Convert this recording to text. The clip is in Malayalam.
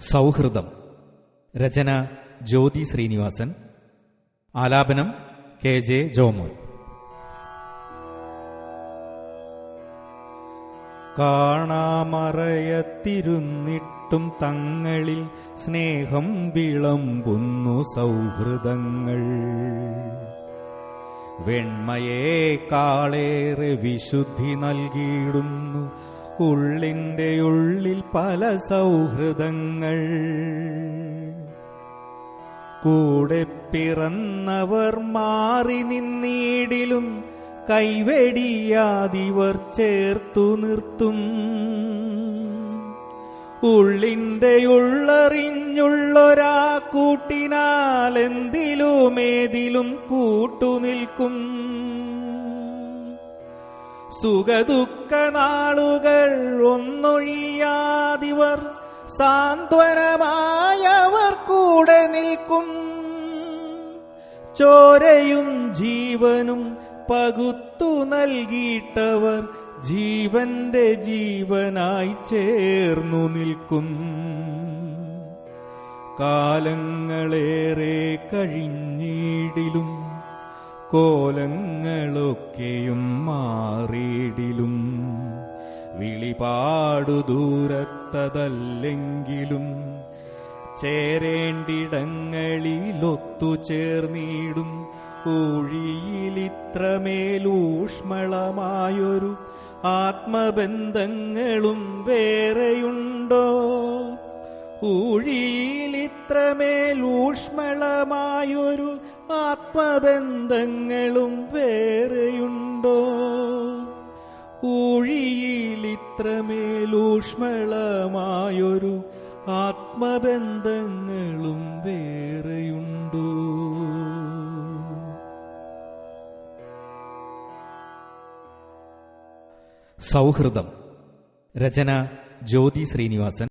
സൗഹൃദം. രചന ജ്യോതി ശ്രീനിവാസൻ. ആലാപനം കെ ജെ ജോമോൻ. കാണാമറയത്തിരുന്നിട്ടും തങ്ങളിൽ സ്നേഹം വിളമ്പുന്നു സൗഹൃദങ്ങൾ. വെണ്മയേക്കാളേറെ വിശുദ്ധി നൽകിയിടുന്നു ഉള്ളിന്റെ ഉള്ളിൽ പല സൗഹൃദങ്ങൾ. കൂടെ പിറന്നവർ മാറി നിന്നീടിലും കൈവെടിയാതിവർ ചേർത്തു നിർത്തും. ഉള്ളിന്റെ ഉള്ളറിഞ്ഞുള്ളൊരാ കൂട്ടിനാൽ എന്തിലുമേതിലും കൂട്ടുനിൽക്കും. സുഖദുഃഖ നാളുകൾ ഒന്നൊഴിയാതിവർ സാന്ത്വനമായവർ കൂടെ നിൽക്കും. ചോരയും ജീവനും പകുത്തു നൽകിയിട്ടവർ ജീവന്റെ ജീവനായി ചേർന്നു നിൽക്കും. കാലങ്ങളേറെ കഴിഞ്ഞിടിലും കോലങ്ങളൊക്കെയും മാറിയിടിലും. വിളിപാടു ദൂരത്തതല്ലെങ്കിലും ചേരേണ്ടിടങ്ങളിലൊത്തുചേർന്നിടും ഊഴിയിലിത്രമേലൂഷ്മളമായൊരു ആത്മബന്ധങ്ങളും വേറെയുണ്ടോ? ഊഴിയിലിത്രമേലൂഷ്മളമായൊരു ആത്മബന്ധങ്ങളും വേറെയുണ്ടോ? ഊഴിയിലിത്രമേലൂഷ്മളമായൊരു ആത്മബന്ധങ്ങളും വേറെയുണ്ടോ? സൗഹൃദം. രചന ജ്യോതി ശ്രീനിവാസൻ.